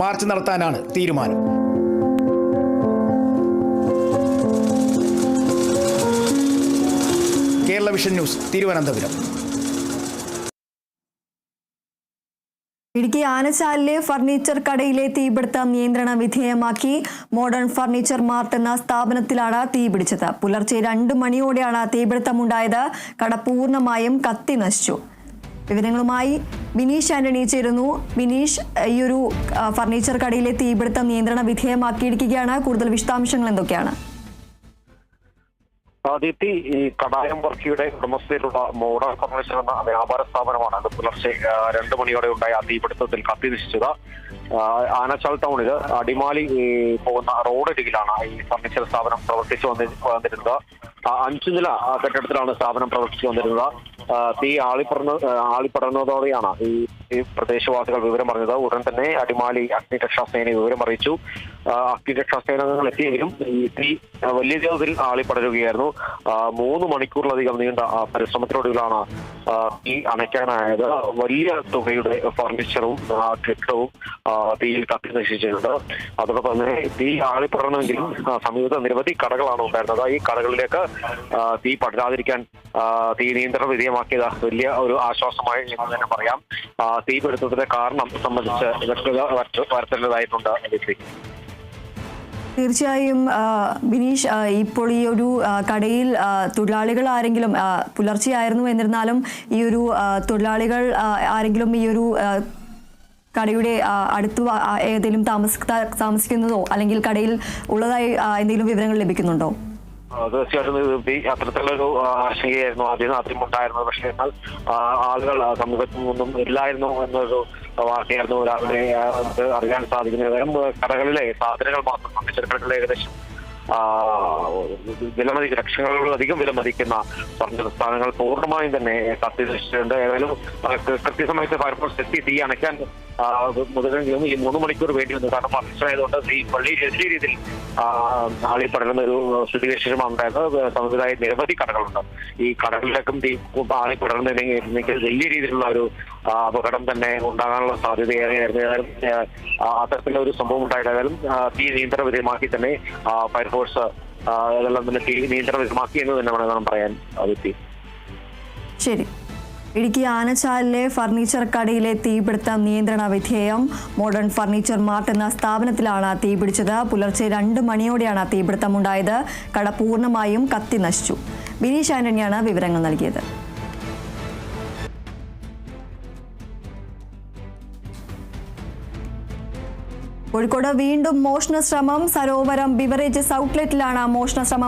March നടത്താനാണ് തീരുമാനം. Kerala vision news Thiruvananthapuram. Idukki ആനച്ചാലിലെ ഫർണിച്ചർ കടയിലെ തീപിടുത്തം നിയന്ത്രണ വിധേയമാക്കി മോഡേൺ ഫർണിച്ചർ മാർട്ട് എന്ന സ്ഥാപനത്തിലാണ് തീപിടിച്ചത്. പുലർച്ചെ രണ്ട് മണിയോടെയാണ് തീപിടുത്തമുണ്ടായത്. കട പൂർണമായും കത്തി നശിച്ചു. വിവരങ്ങളുമായി ബിനീഷ് ആന്റണി ചേരുന്നു. ബിനീഷ് ഈ ഒരു ഫർണിച്ചർ കടയിലെ തീപിടുത്തം നിയന്ത്രണ വിധേയമാക്കിയിരിക്കുകയാണ്. കൂടുതൽ വിശദാംശങ്ങൾ എന്തൊക്കെയാണ്? ആദിത്യ ഈ കടായം വർക്കിയുടെ ഉടമസ്ഥയിലുള്ള മോഡൽ ഫർണിച്ചർ എന്ന വ്യാപാര സ്ഥാപനമാണ് അത് പുലർച്ചെ രണ്ടു മണിയോടെ ഉണ്ടായ തീപിടുത്തത്തിൽ കത്തി നശിച്ചത്. ആനച്ചാൽ ടൗണിൽ അടിമാലി പോകുന്ന റോഡരികിലാണ് ഈ ഫർണിച്ചർ സ്ഥാപനം പ്രവർത്തിച്ചു വന്നി വന്നിരുന്നത്. അഞ്ചു നില കെട്ടിടത്തിലാണ് സ്ഥാപനം പ്രവർത്തിച്ചു വന്നിരുന്നത്. തീ ആളിപ്പറന്ന് ആളിപ്പടർന്നതോടെയാണ് ഈ ഈ പ്രദേശവാസികൾ വിവരം പറഞ്ഞത് ഉടൻ തന്നെ അടിമാലി അഗ്നിരക്ഷാസേന വിവരം അറിയിച്ചു. അഗ്നിരക്ഷാ സേനകൾ എത്തിയെങ്കിലും ഈ തീ വലിയ തോതിൽ ആളിപ്പടരുകയായിരുന്നു. മൂന്ന് മണിക്കൂറിലധികം നീണ്ട പരിശ്രമത്തിനൊടുവിലാണ് തീ അണയ്ക്കാനായത് വലിയ തുകയുടെ ഫർണിച്ചറും കെട്ടവും തീയിൽ കത്തി നശിച്ചിട്ടുണ്ട്. അതോടൊപ്പം തന്നെ തീ ആളിപ്പെടണമെങ്കിലും സമീപത്ത് നിരവധി കടകളാണ് ഉണ്ടായിരുന്നത്. ഈ കടകളിലേക്ക് തീ പടരാതിരിക്കാൻ തീ നിയന്ത്രണ വിധേയമാക്കിയത് വലിയ ഒരു ആശ്വാസമായി എന്ന് തന്നെ പറയാം. തീപിടുത്തത്തിന്റെ കാരണം സംബന്ധിച്ച് വ്യക്തത വരുത്തേണ്ടതായിട്ടുണ്ട്. തീർച്ചയായും ബിനീഷ് ഇപ്പോൾ ഈ ഒരു കടയിൽ തൊഴിലാളികൾ ആരെങ്കിലും പുലർച്ചെയായിരുന്നു എന്നിരുന്നാലും ഈ ഒരു തൊഴിലാളികൾ ആരെങ്കിലും ഈ ഒരു കടയുടെ അടുത്ത് ഏതെങ്കിലും താമസി താമസിക്കുന്നതോ അല്ലെങ്കിൽ കടയിൽ ഉള്ളതായി എന്തെങ്കിലും വിവരങ്ങൾ ലഭിക്കുന്നുണ്ടോ? തീർച്ചയായിട്ടും ഇത് ഈ അത്തരത്തിലുള്ളൊരു ആശങ്കയായിരുന്നു ആദ്യം ആദ്യം ഉണ്ടായിരുന്നത്. പക്ഷേ എന്നാൽ ആളുകൾ സമൂഹത്തിൽ നിന്നും ഇല്ലായിരുന്നു എന്നൊരു വാർത്തയായിരുന്നു രാവിലെ നമുക്ക് അറിയാൻ സാധിക്കുന്നത് ഏതായാലും കടകളിലെ സാധനങ്ങൾ മാത്രം ഫർണിച്ചർ കടകളിൽ ഏകദേശം വിലമതി ലക്ഷങ്ങളിലധികം വിലമതിക്കുന്ന സ്വർണ സ്ഥാനങ്ങൾ പൂർണമായും തന്നെ കത്തി നശിച്ചിട്ടുണ്ട് ഏതായാലും കൃത്യസമയത്ത് ഫയർഫോഴ്സ് എത്തി തീ അണയ്ക്കാൻ മുതലെങ്കിലും ഈ മൂന്ന് മണിക്കൂർ വേണ്ടി വന്നു കാരണം ഫർണിച്ചർ ഈ പള്ളി വലിയ രീതിയിൽ ആളി പടരുന്ന ഒരു സ്ഥിതിവിശേഷമാണ് ഉണ്ടായിരുന്നത് സംവിധായ നിരവധി കടകളുണ്ട്. ഈ കടകളിലേക്കും തീ ആളി പടർന്നില്ലെങ്കിൽ വലിയ രീതിയിലുള്ള ഒരു അപകടം തന്നെ ഉണ്ടാകാനുള്ള സാധ്യത ഏറെയായിരുന്നു ഏതായാലും ഒരു സംഭവം ഉണ്ടായിട്ടായാലും തീ നിയന്ത്രണ വിധേയമാക്കി തന്നെ ഫയർഫോഴ്സ് ഇതെല്ലാം തന്നെ തീ നിയന്ത്രണ വിധേയമാക്കി എന്ന് തന്നെ വേണം പറയാൻ അതിർത്തി ശരി. ഇടുക്കി ആനച്ചാലിലെ ഫർണിച്ചർ കടയിലെ തീപിടുത്ത നിയന്ത്രണ വിധേയം. മോഡേൺ ഫർണിച്ചർ മാർട്ട് എന്ന സ്ഥാപനത്തിലാണ് തീപിടിച്ചത്. പുലർച്ചെ രണ്ട് മണിയോടെയാണ് തീപിടുത്തം ഉണ്ടായത് കട പൂർണമായും കത്തി നശിച്ചു. ബിനീഷ് ആന്റണിയാണ് വിവരങ്ങൾ നൽകിയത്. കോഴിക്കോട് വീണ്ടും മോഷണ ശ്രമം. സരോവരം ബിവറേജസ് ഔട്ട്ലെറ്റിലാണ് മോഷണ ശ്രമം.